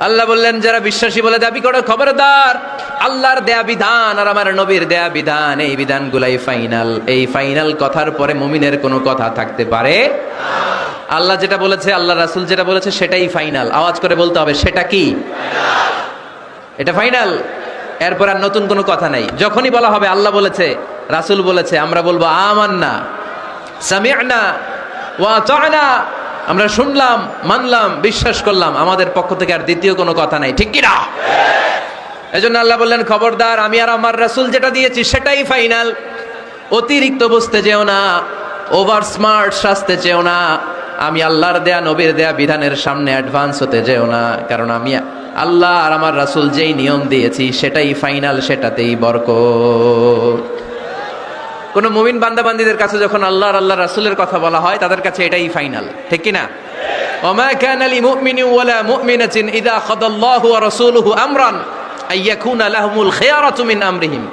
আল্লাহ বললেন, যারা বিশ্বাসী বলে দাবি করো, খবরদার। আল্লাহর দেয়া বিধান আর আমার নবীর দেয়া বিধান, এই বিধানগুলাই ফাইনাল। এই ফাইনাল কথার পরে মুমিনের কোনো কথা থাকতে পারে আল্লাহ যেটা বলেছে আল্লাহ রাসুল যেটা বলেছে, সেটাই ফাইনাল। আওয়াজ করে বলতে হবে, সেটা কি? এটা ফাইনাল। এরপর আর নতুন কোনো কথা নাই। যখনই বলা হবে, আল্লাহ বলেছে, রাসূল বলেছে, আমরা বলব, আমান্না, সামিআনা, ওয়া আতানা আমরা শুনলাম, মানলাম, বিশ্বাস করলাম, আমাদের পক্ষ থেকে আর দ্বিতীয় কোনো কথা নাই, ঠিক কি না এজন্য আল্লাহ বললেন, খবরদার, আমি আর আমার রাসূল যেটা দিয়েছি সেটাই ফাইনাল। অতিরিক্ত বুঝতে যেও না, ওভার স্মার্ট সাজতে চেও না, আমি আল্লাহর দেয়া, নবীর দেয়া বিধানের সামনে অ্যাডভান্স হতে যেও না, কারণ আমি আল্লাহ আর আমার রাসূল যেই নিয়ম দিয়েছি সেটাই ফাইনাল, সেটাতেই বরকত। কোন মুমিন বান্দাবান্দিদের কাছে যখন আল্লাহর আল্লাহ রাসূলের কথা বলা হয়, তাদের কাছে এটাই ফাইনাল। ঠিক কি না ওমা কানা লি মুমিনিন ওয়ালা মুমিনাতিন ইযা খাদাল্লাহু ওয়া রাসূলুহু আমরান আইয়াকুনা লাহুমুল খিয়ারাতু মিন আমরিহিম।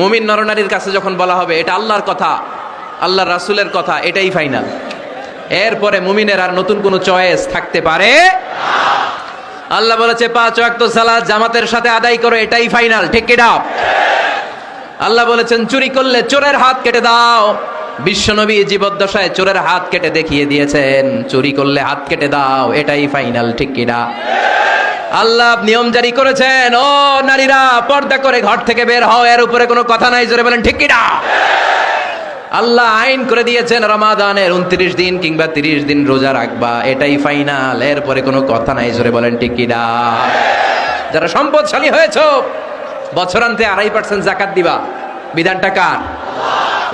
মুমিন নরনারীর কাছে যখন বলা হবে, এটা আল্লাহর কথা আল্লাহর রাসূলের কথা, এটাই ফাইনাল। এরপরে মুমিনের আর নতুন কোনো চয়েস থাকতে পারে আল্লাহ বলেছে, পাঁচ ওয়াক্ত সালাত জামাতের সাথে আদায় করো, এটাই ফাইনাল। ঠিক কি না আল্লাহ বলেছেন, চুরি করলে চোরের হাত কেটে দাও। বিশ্বনবী জীবদ্দশায় চোরের হাত কেটে দেখিয়ে দিয়েছেন, চুরি করলে হাত কেটে দাও, এটাই ফাইনাল, ঠিক কিনা? আল্লাহ নিয়ম জারি করেছেন, ও নারীরা, পর্দা করে ঘর থেকে বের হও, এর উপরে কোনো কথা নাই। জোরে বলেন, ঠিক কিনা? আল্লাহ আইন করে দিয়েছেন, রমাদানের উনত্রিশ দিন কিংবা তিরিশ দিন রোজা রাখবা, এটাই ফাইনাল এরপরে কোনো কথা নাই। জোরে বলেন, ঠিক কিনা? যারা সম্পদশালী হয়েছো বছরান্তে আড়াই পার্সেন্ট জাকাত দিবা। বিধানটা কার?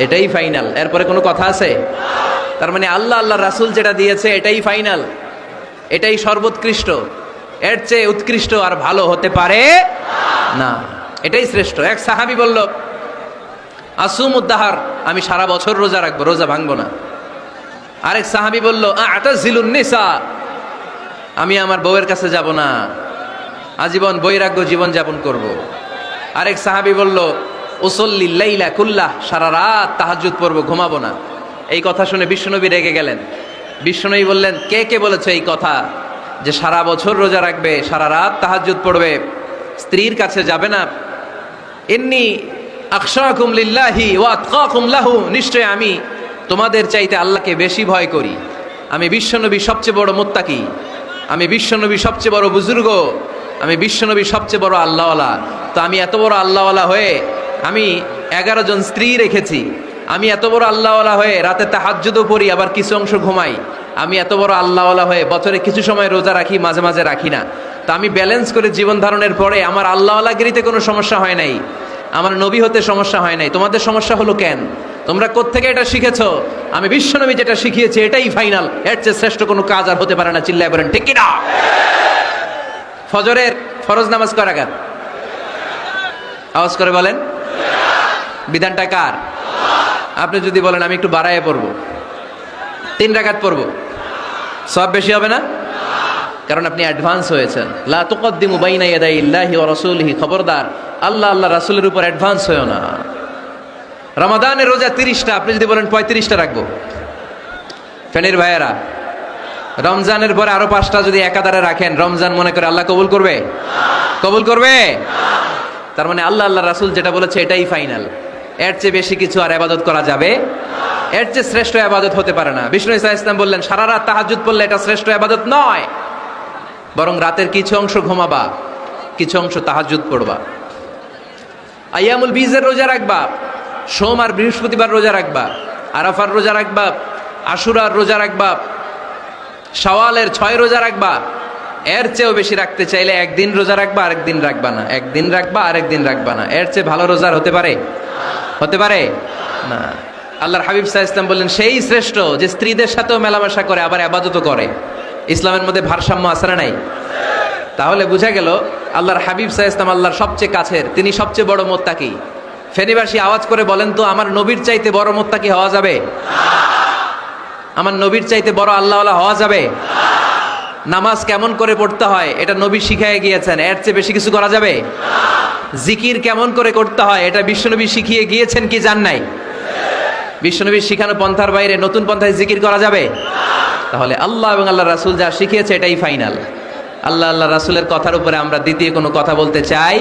এটাই ফাইনাল এরপরে কোনো কথা আছে? তার মানে আল্লাহ আল্লাহ রাসূল যেটা দিয়েছে, এটাই ফাইনাল এটাই সর্বোৎকৃষ্ট। এর চেয়ে উৎকৃষ্ট আর ভালো হতে পারে না। এটাই শ্রেষ্ঠ। এক সাহাবি বলল আসুম উদ্দাহার আমি সারা বছর রোজা রাখব, রোজা ভাঙবো না। আরেক সাহাবি বলল আটা জিলুন নিসা, আমি আমার বউয়ের কাছে যাব না। আজীবন বৈরাগ্য জীবন যাপন করব। আরেক সাহাবি বলল ওসল্লি লাইলা কুল্লাহ, সারা রাত তাহাজুদ পড়ব, ঘুমাবো না। এই কথা শুনে বিশ্বনবী রেগে গেলেন। বিশ্বনবী বললেন, কে কে বলেছে এই কথা? যে সারা বছর রোজা রাখবে, সারা রাত তাহাজুদ পড়বে, স্ত্রীর কাছে যাবে না? এমনি আকশাকুম লিল্লাহি ওয়া আতকাকুম লাহু, নিশ্চয় আমি তোমাদের চাইতে আল্লাহকে বেশি ভয় করি। আমি বিশ্বনবী সবচেয়ে বড় মোত্তাকি। আমি বিশ্বনবী সবচেয়ে বড় বুজুর্গ। আমি বিশ্বনবী সবচেয়ে বড় আল্লাহওয়ালা। তো আমি এত বড় আল্লাহওয়ালা হয়ে আমি এগারো জন স্ত্রী রেখেছি। আমি এত বড় আল্লাহওয়ালা হয়ে রাতে তাহাজ্জুদও পড়ি, আবার কিছু অংশ ঘুমাই। আমি এত বড় আল্লাহওয়ালা হয়ে বছরে কিছু সময় রোজা রাখি, মাঝে মাঝে রাখি না। তো আমি ব্যালেন্স করে জীবন ধারণের পরে আমার আল্লাহওয়ালাগিরিতে কোনো সমস্যা হয় নাই। আমার নবী হতে সমস্যা হয় নাই। তোমাদের সমস্যা হলো কেন? তোমরা কোত্থেকে এটা শিখেছো? আমি বিশ্বনবী যেটা শিখিয়েছি, এটাই ফাইনাল এর চেয়ে শ্রেষ্ঠ কোনো কাজ আর হতে পারে না, চিল্লায় বলেন, ঠিক কিনা? ফজরের ফরজ নামাজ করা করাগার আওয়াজ করে বলেন। বিধানটা কার? আপনি যদি বলেন, আমি একটু বাড়াইয়ে পড়ব। তিন রাকাত পড়ব। সব বেশি হবে না? কারণ আপনি অ্যাডভান্স হয়েছেন। লা তুকদ্দিমু খবরদার। আল্লাহ আল্লাহ রাসূলের উপর অ্যাডভান্স হয়েও না। রমাদানের রোজা তিরিশটা, আপনি যদি বলেন পঁয়ত্রিশটা রাখব। ফেনের ভাইয়েরা, রমজানের পরে আরও পাঁচটা যদি একাধারে রাখেন, রমজান মনে করে আল্লাহ কবুল করবে? কবুল করবে? তার মানে আল্লাহ আল্লাহ রাসুল যেটা বলেছে এটাই ফাইনাল এর চেয়ে বেশি কিছু আর আবাদত করা যাবে? এর চেয়ে শ্রেষ্ঠ আবাদত হতে পারে না। বিষ্ণু ইসা ইসলাম বললেন, সারা রাত তাহাজুদ পড়লে এটা শ্রেষ্ঠ আবাদত নয়, বরং রাতের কিছু অংশ ঘুমাবা, কিছু অংশ তাহাজুদ পড়বা। আয়ামুল বীজের রোজা রাখবা, সোম আর বৃহস্পতিবার রোজা রাখবা, আরাফার রোজা রাখবা, আশুরার রোজা রাখবা সওয়ালের ছয় রোজা রাখবা এর চেয়েও বেশি রাখতে চাইলে একদিন রোজা রাখবা, আরেকদিন রাখবা না। একদিন রাখবা, আরেকদিন রাখবা না। এর চেয়ে ভালো রোজার হতে পারে? হতে পারে? না। আল্লাহর হাবিব সাহা ইসলাম বললেন, সেই শ্রেষ্ঠ যে স্ত্রীদের সাথেও মেলামেশা করে, আবার আবাদতও করে। ইসলামের মধ্যে ভারসাম্য আসরে নাই? তাহলে বুঝা গেল, আল্লাহর হাবিব সাহা ইসলাম আল্লাহর সবচেয়ে কাছের, তিনি সবচেয়ে বড় মোত্তাকি। ফেনিবাসী আওয়াজ করে বলেন তো, আমার নবীর চাইতে বড় মোত্তাকি হওয়া যাবে? আমার নবীর চাইতে বড় আল্লাহওয়ালা হওয়া যাবে? নামাজ কেমন করে পড়তে হয়, এটা নবী শিখাই গিয়েছেন, এর চেয়ে বেশি কিছু করা যাবে? জিকির কেমন করে করতে হয়, এটা বিশ্বনবী শিখিয়ে গিয়েছেন কি জান নাই? বিশ্বনবীর শিখানো পন্থার বাইরে নতুন পন্থায় জিকির করা যাবে? তাহলে আল্লাহ এবং আল্লাহ রাসুল যা শিখিয়েছে, এটাই ফাইনাল। আল্লাহ আল্লাহ রাসুলের কথার উপরে আমরা দ্বিতীয় কোনো কথা বলতে চাই